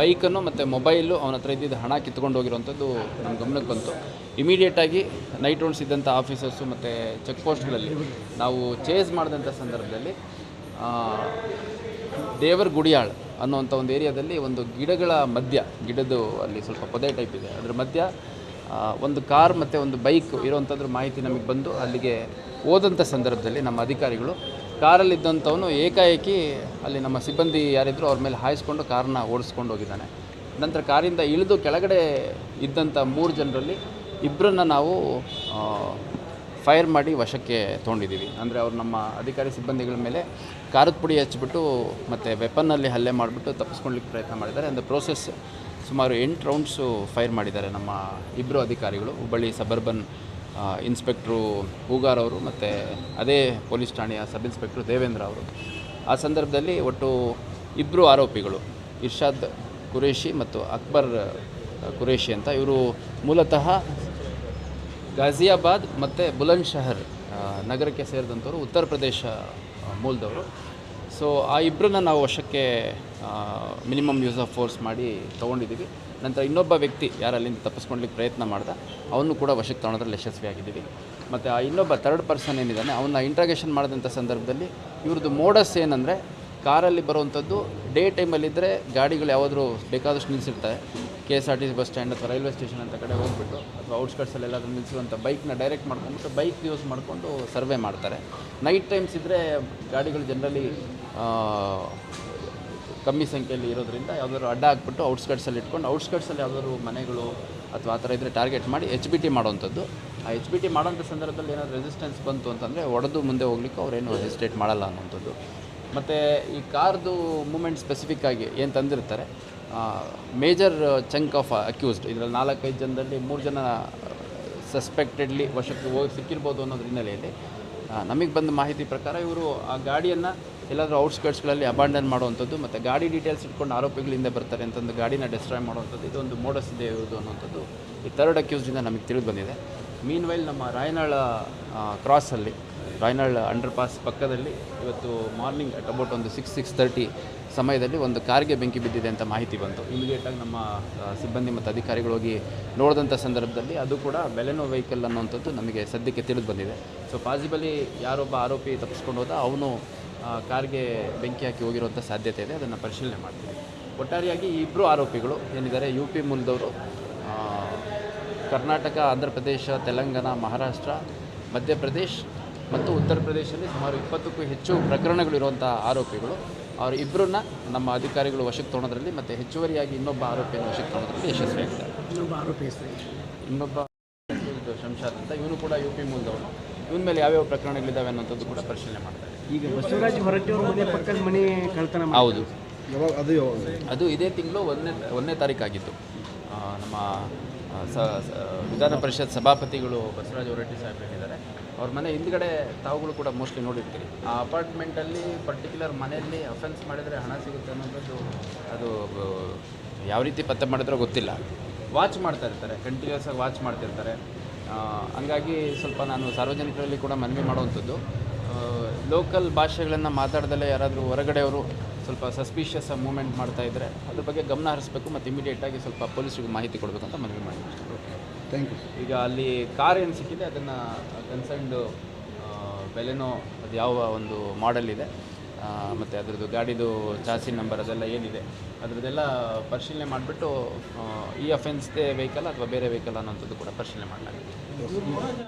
ಬೈಕನ್ನು ಮತ್ತು ಮೊಬೈಲು ಅವನ ಹತ್ರ ಇದ್ದಿದ್ದು ಹಣ ಕಿತ್ಕೊಂಡು ಹೋಗಿರುವಂಥದ್ದು ನಮ್ಮ ಗಮನಕ್ಕೆ ಬಂತು. ಇಮಿಡಿಯೇಟಾಗಿ ನೈಟ್ ರೌಂಡ್ಸ್ ಇದ್ದಂಥ ಆಫೀಸರ್ಸು ಮತ್ತು ಚೆಕ್ ಪೋಸ್ಟ್ಗಳಲ್ಲಿ ನಾವು ಚೇಸ್ ಮಾಡಿದಂಥ ಸಂದರ್ಭದಲ್ಲಿ ದೇವರ ಗುಡಿಯಾಳ್ ಅನ್ನುವಂಥ ಒಂದು ಏರಿಯಾದಲ್ಲಿ ಒಂದು ಗಿಡಗಳ ಮಧ್ಯ, ಗಿಡದ್ದು ಅಲ್ಲಿ ಸ್ವಲ್ಪ ಪೊದೆ ಟೈಪ್ ಇದೆ. ಅದರ ಮಧ್ಯ ಒಂದು ಕಾರ್ ಮತ್ತು ಒಂದು ಬೈಕ್ ಇರೋವಂಥದ್ರ ಮಾಹಿತಿ ನಮಗೆ ಬಂದು ಅಲ್ಲಿಗೆ ಹೋದಂಥ ಸಂದರ್ಭದಲ್ಲಿ ನಮ್ಮ ಅಧಿಕಾರಿಗಳು ಕಾರಲ್ಲಿದ್ದಂಥವನು ಏಕಾಏಕಿ ಅಲ್ಲಿ ನಮ್ಮ ಸಿಬ್ಬಂದಿ ಯಾರಿದ್ರು ಅವ್ರ ಮೇಲೆ ಹಾಯಿಸ್ಕೊಂಡು ಕಾರನ್ನ ಓಡಿಸ್ಕೊಂಡು ಹೋಗಿದ್ದಾನೆ. ನಂತರ ಕಾರಿಂದ ಇಳಿದು ಕೆಳಗಡೆ ಇದ್ದಂಥ ಮೂರು ಜನರಲ್ಲಿ ಇಬ್ಬರನ್ನ ನಾವು ಫೈರ್ ಮಾಡಿ ವಶಕ್ಕೆ ತೊಗೊಂಡಿದ್ದೀವಿ. ಅಂದರೆ ಅವ್ರು ನಮ್ಮ ಅಧಿಕಾರಿ ಸಿಬ್ಬಂದಿಗಳ ಮೇಲೆ ಖಾರದ ಪುಡಿ ಹಚ್ಚಿಬಿಟ್ಟು ಮತ್ತು ವೆಪನ್ನಲ್ಲಿ ಹಲ್ಲೆ ಮಾಡಿಬಿಟ್ಟು ತಪ್ಪಿಸ್ಕೊಳ್ಳಿಕ್ಕೆ ಪ್ರಯತ್ನ ಮಾಡಿದ್ದಾರೆ. ಅಂದರೆ ಪ್ರೋಸೆಸ್ ಸುಮಾರು ಎಂಟು ರೌಂಡ್ಸು ಫೈರ್ ಮಾಡಿದ್ದಾರೆ ನಮ್ಮ ಇಬ್ಬರು ಅಧಿಕಾರಿಗಳು. ಹುಬ್ಬಳ್ಳಿ ಸಬರ್ಬನ್ ಇನ್ಸ್ಪೆಕ್ಟ್ರು ಹೂಗಾರ್ ಅವರು ಮತ್ತು ಅದೇ ಪೊಲೀಸ್ ಠಾಣೆಯ ಸಬ್ ಇನ್ಸ್ಪೆಕ್ಟ್ರು ದೇವೇಂದ್ರ ಅವರು. ಆ ಸಂದರ್ಭದಲ್ಲಿ ಒಟ್ಟು ಇಬ್ಬರು ಆರೋಪಿಗಳು, ಇರ್ಷಾದ್ ಕುರೇಶಿ ಮತ್ತು ಅಕ್ಬರ್ ಕುರೇಶಿ ಅಂತ ಇವರು ಮೂಲತಃ ಗಾಜಿಯಾಬಾದ್ ಮತ್ತು ಬುಲಂದ್ಶಹರ್ ನಗರಕ್ಕೆ ಸೇರಿದಂಥವ್ರು ಉತ್ತರ ಪ್ರದೇಶ ಮೂಲದವರು. ಸೊ ಆ ಇಬ್ಬರನ್ನ ನಾವು ವಶಕ್ಕೆ ಮಿನಿಮಮ್ ಯೂಸ್ ಆಫ್ ಫೋರ್ಸ್ ಮಾಡಿ ತೊಗೊಂಡಿದ್ದೀವಿ. ನಂತರ ಇನ್ನೊಬ್ಬ ವ್ಯಕ್ತಿ ಯಾರು ಅಲ್ಲಿಂದ ತಪ್ಪಿಸ್ಕೊಳ್ಲಿಕ್ಕೆ ಪ್ರಯತ್ನ ಮಾಡ್ದ, ಅವನು ಕೂಡ ವಶಕ್ಕೆ ತಗೊಂಡ್ರೆ ಯಶಸ್ವಿ ಆಗಿದ್ದೀವಿ ಮತ್ತು ಆ ಇನ್ನೊಬ್ಬ ಥರ್ಡ್ ಪರ್ಸನ್ ಏನಿದ್ದಾನೆ ಅವನ್ನ ಇಂಟ್ರಾಗೇಷನ್ ಮಾಡಿದಂಥ ಸಂದರ್ಭದಲ್ಲಿ ಇವ್ರದ್ದು ಮೋಡಸ್ ಏನಂದರೆ, ಕಾರಲ್ಲಿ ಬರುವಂಥದ್ದು ಡೇ ಟೈಮಲ್ಲಿದ್ದರೆ ಗಾಡಿಗಳು ಯಾವುದಾದ್ರೂ ಬೇಕಾದಷ್ಟು ನಿಲ್ಲಿಸಿರ್ತಾರೆ K S R T C bus stand ಅಥವಾ ರೈಲ್ವೆ ಸ್ಟೇಷನ್ ಅಂತ ಕಡೆ ಹೋಗ್ಬಿಟ್ಟು, ಅಥವಾ ಔಟ್ಸ್ಕಟ್ಸಲ್ಲಿ ಎಲ್ಲಾದರೂ ನಿಲ್ಲಿಸುವಂಥ ಬೈಕ್ನ ಡೈರೆಕ್ಟ್ ಮಾಡ್ಕೊಂಡ್ಬಿಟ್ಟು ಬೈಕ್ ಯೂಸ್ ಮಾಡಿಕೊಂಡು ಸರ್ವೆ ಮಾಡ್ತಾರೆ. ನೈಟ್ ಟೈಮ್ಸ್ ಇದ್ದರೆ ಗಾಡಿಗಳು ಜನರಲಿ ಕಮ್ಮಿ ಸಂಖ್ಯೆಯಲ್ಲಿ ಇರೋದ್ರಿಂದ ಯಾವ್ದಾದ್ರು ಅಡ್ಡ ಹಾಕ್ಬಿಟ್ಟು ಔಟ್ಸ್ಕಟ್ಸಲ್ಲಿ ಇಟ್ಕೊಂಡು ಔಟ್ಸ್ಕಟ್ಸಲ್ಲಿ ಯಾವ್ದಾದ್ರು ಮನೆಗಳು ಅಥವಾ ಆ ಥರ ಇದ್ದರೆ ಟಾರ್ಗೆಟ್ ಮಾಡಿ ಎಚ್ ಬಿ ಟಿ ಮಾಡೋವಂಥದ್ದು. ಆ ಎಚ್ ಬಿ ಟಿ ಮಾಡೋಂಥ ಸಂದರ್ಭದಲ್ಲಿ ಏನಾದರೂ ರೆಸಿಸ್ಟೆನ್ಸ್ ಬಂತು ಅಂತಂದರೆ ಒಡೆದು ಮುಂದೆ ಹೋಗ್ಲಿಕ್ಕೆ ಅವ್ರೇನು ಹೆಸಿಟೇಟ್ ಮಾಡಲ್ಲ ಅನ್ನೋಂಥದ್ದು ಮತ್ತು ಈ ಕಾರ್ದು ಮೂಮೆಂಟ್ ಸ್ಪೆಸಿಫಿಕ್ ಆಗಿ ಏನು ತಂದಿರ್ತಾರೆ ಮೇಜರ್ ಚಂಕ್ ಆಫ್ ಅಕ್ಯೂಸ್ಡ್ ಇದರಲ್ಲಿ ನಾಲ್ಕೈದು ಜನದಲ್ಲಿ ಮೂರು ಜನ ಸಸ್ಪೆಕ್ಟೆಡ್ಲಿ ವಶಕ್ಕೆ ಹೋಗಿ ಸಿಕ್ಕಿರ್ಬೋದು ಅನ್ನೋದ್ರ ಹಿನ್ನೆಲೆಯಲ್ಲಿ ನಮಗೆ ಬಂದ ಮಾಹಿತಿ ಪ್ರಕಾರ ಇವರು ಆ ಗಾಡಿಯನ್ನು ಎಲ್ಲಾದರೂ ಔಟ್ಸ್ಕರ್ಟ್ಸ್ಗಳಲ್ಲಿ ಅಬಾಂಡನ್ ಮಾಡುವಂಥದ್ದು ಮತ್ತು ಗಾಡಿ ಡೀಟೇಲ್ಸ್ ಇಟ್ಕೊಂಡು ಆರೋಪಿಗಳಿಂದ ಬರ್ತಾರೆ ಅಂತಂದು ಗಾಡಿನ ಡಿಸ್ಟ್ರಾಯ್ ಮಾಡುವಂಥದ್ದು ಇದೊಂದು ಮೋಡಸ್ ಇದೆ ಇರೋದು ಅನ್ನೋಂಥದ್ದು ಈ ಥರ್ಡ್ ಅಕ್ಯೂಸ್ಡಿಂದ ನಮಗೆ ತಿಳಿದು ಬಂದಿದೆ. ಮೀನ್ ವೈಲ್ ನಮ್ಮ ರಾಯನಾಳ ಕ್ರಾಸಲ್ಲಿ ರಾಯನಾಳ್ ಅಂಡರ್ ಪಾಸ್ ಪಕ್ಕದಲ್ಲಿ ಇವತ್ತು ಮಾರ್ನಿಂಗ್ ಅಟ್ ಅಬೌಟ್ ಒಂದು ಸಿಕ್ಸ್ ಸಿಕ್ಸ್ ತರ್ಟಿ ಸಮಯದಲ್ಲಿ ಒಂದು ಕಾರ್ಗೆ ಬೆಂಕಿ ಬಿದ್ದಿದೆ ಅಂತ ಮಾಹಿತಿ ಬಂತು. ಇಮಿಡಿಯೇಟಾಗಿ ನಮ್ಮ ಸಿಬ್ಬಂದಿ ಮತ್ತು ಅಧಿಕಾರಿಗಳು ಹೋಗಿ ನೋಡಿದಂಥ ಸಂದರ್ಭದಲ್ಲಿ ಅದು ಕೂಡ ಬೆಲೆನೋ ವೆಹಿಕಲ್ ಅನ್ನುವಂಥದ್ದು ನಮಗೆ ಸದ್ಯಕ್ಕೆ ತಿಳಿದು ಬಂದಿದೆ. ಸೊ ಪಾಸಿಬಲಿ ಯಾರೊಬ್ಬ ಆರೋಪಿ ತಪ್ಪಿಸ್ಕೊಂಡು ಹೋದ ಅವನು ಕಾರ್ಗೆ ಬೆಂಕಿ ಹಾಕಿ ಹೋಗಿರುವಂಥ ಸಾಧ್ಯತೆ ಇದೆ. ಅದನ್ನು ಪರಿಶೀಲನೆ ಮಾಡ್ತೀವಿ. ಒಟ್ಟಾರೆಯಾಗಿ ಇಬ್ಬರು ಆರೋಪಿಗಳು ಏನಿದ್ದಾರೆ ಯು ಪಿ ಮೂಲದವರು ಕರ್ನಾಟಕ, ಆಂಧ್ರ ಪ್ರದೇಶ, ತೆಲಂಗಾಣ, ಮಹಾರಾಷ್ಟ್ರ ಮಧ್ಯಪ್ರದೇಶ್ ಮತ್ತು ಉತ್ತರ ಪ್ರದೇಶದಲ್ಲಿ ಸುಮಾರು ಇಪ್ಪತ್ತಕ್ಕೂ ಹೆಚ್ಚು ಪ್ರಕರಣಗಳಿರುವಂಥ ಆರೋಪಿಗಳು. ಅವರು ಇಬ್ಬರನ್ನ ನಮ್ಮ ಅಧಿಕಾರಿಗಳು ವಶಕ್ಕೆ ತೊಗೊಳೋದ್ರಲ್ಲಿ ಮತ್ತು ಹೆಚ್ಚುವರಿಯಾಗಿ ಇನ್ನೊಬ್ಬ ಆರೋಪಿಯನ್ನು ವಶಕ್ಕೆ ತೊಗೊಳೋದ್ರಲ್ಲಿ ಯಶಸ್ವಿಯಾಗಿದ್ದಾರೆ ಇನ್ನೊಬ್ಬ ಆರೋಪಿ ಹೆಸರು ಇನ್ನೊಬ್ಬ ಶಂಶಾದ್ ಅಂತ ಇವನು ಕೂಡ ಯು ಪಿ ಮೂಲದವನು ಇವನ ಮೇಲೆ ಯಾವ್ಯಾವ ಪ್ರಕರಣಗಳಿದ್ದಾವೆ ಅನ್ನೋಂಥದ್ದು ಕೂಡ ಪರಿಶೀಲನೆ ಮಾಡ್ತಾರೆ ಈಗ ಬಸವರಾಜ್ ಹೊರಟ್ಟಿ ಅವ್ರ ಮನೆ ಪಕ್ಕದ ಮನೆ ಕಳ್ತನ ಹೌದು. ಅದು ಅದು ಇದೇ ತಿಂಗಳು ಒಂದನೇ ಒಂದನೇ ತಾರೀಕಾಗಿತ್ತು ನಮ್ಮ ಸ ವಿಧಾನ ಪರಿಷತ್ ಸಭಾಪತಿಗಳು ಬಸವರಾಜ ಹೊರಟ್ಟಿ ಸಾಹೇಬ್ ಹೇಳಿದ್ದಾರೆ. ಅವ್ರ ಮನೆ ಹಿಂದ್ಗಡೆ ತಾವುಗಳು ಕೂಡ ಮೋಸ್ಟ್ಲಿ ನೋಡಿರ್ತೀರಿ. ಆ ಅಪಾರ್ಟ್ಮೆಂಟಲ್ಲಿ ಪರ್ಟಿಕ್ಯುಲರ್ ಮನೆಯಲ್ಲಿ ಅಫೆನ್ಸ್ ಮಾಡಿದರೆ ಹಣ ಸಿಗುತ್ತೆ ಅನ್ನೋದು ಅದು ಯಾವ ರೀತಿ ಪತ್ತೆ ಮಾಡಿದ್ರೋ ಗೊತ್ತಿಲ್ಲ. ವಾಚ್ ಮಾಡ್ತಾ ಇರ್ತಾರೆ ಕಂಟಿನ್ಯೂಸ್ ಆಗಿ ವಾಚ್ ಮಾಡ್ತಿರ್ತಾರೆ ಹಂಗಾಗಿ ಸ್ವಲ್ಪ ನಾನು ಸಾರ್ವಜನಿಕರಲ್ಲಿ ಕೂಡ ಮನವಿ ಮಾಡುವಂಥದ್ದು. ಲೋಕಲ್ ಭಾಷೆಗಳನ್ನು ಮಾತಾಡ್ದಲೇ ಯಾರಾದರೂ ಹೊರಗಡೆಯವರು ಸ್ವಲ್ಪ ಸಸ್ಪಿಷಿಯಸ್ ಮೂಮೆಂಟ್ ಮಾಡ್ತಾ ಇದ್ದರೆ ಅದ್ರ ಬಗ್ಗೆ ಗಮನ ಹರಿಸಬೇಕು ಮತ್ತು ಇಮಿಡಿಯೇಟಾಗಿ ಸ್ವಲ್ಪ ಪೊಲೀಸರಿಗೆ ಮಾಹಿತಿ ಕೊಡಬೇಕು ಅಂತ ಮನವಿ ಮಾಡಿ ಥ್ಯಾಂಕ್ ಯು ಈಗ ಅಲ್ಲಿ ಕಾರ್ ಏನು ಸಿಕ್ಕಿದೆ ಅದನ್ನು ಕನ್ಸರ್ನ್ ಬೆಲೆನೋ ಅದು ಯಾವ ಒಂದು ಮಾಡೆಲ್ ಇದೆ. ಮತ್ತು ಅದರದ್ದು ಗಾಡಿದು ಚಾಸಿ ನಂಬರ್ ಅದೆಲ್ಲ ಏನಿದೆ ಅದರದ್ದೆಲ್ಲ ಪರಿಶೀಲನೆ ಮಾಡಿಬಿಟ್ಟು ಈ ಅಫೆನ್ಸ್ದೇ ವೆಹಿಕಲ್ ಅಥವಾ ಬೇರೆ ವೆಹಿಕಲ್ ಅನ್ನೋಂಥದ್ದು ಕೂಡ ಪರಿಶೀಲನೆ ಮಾಡಲಾಗಿದೆ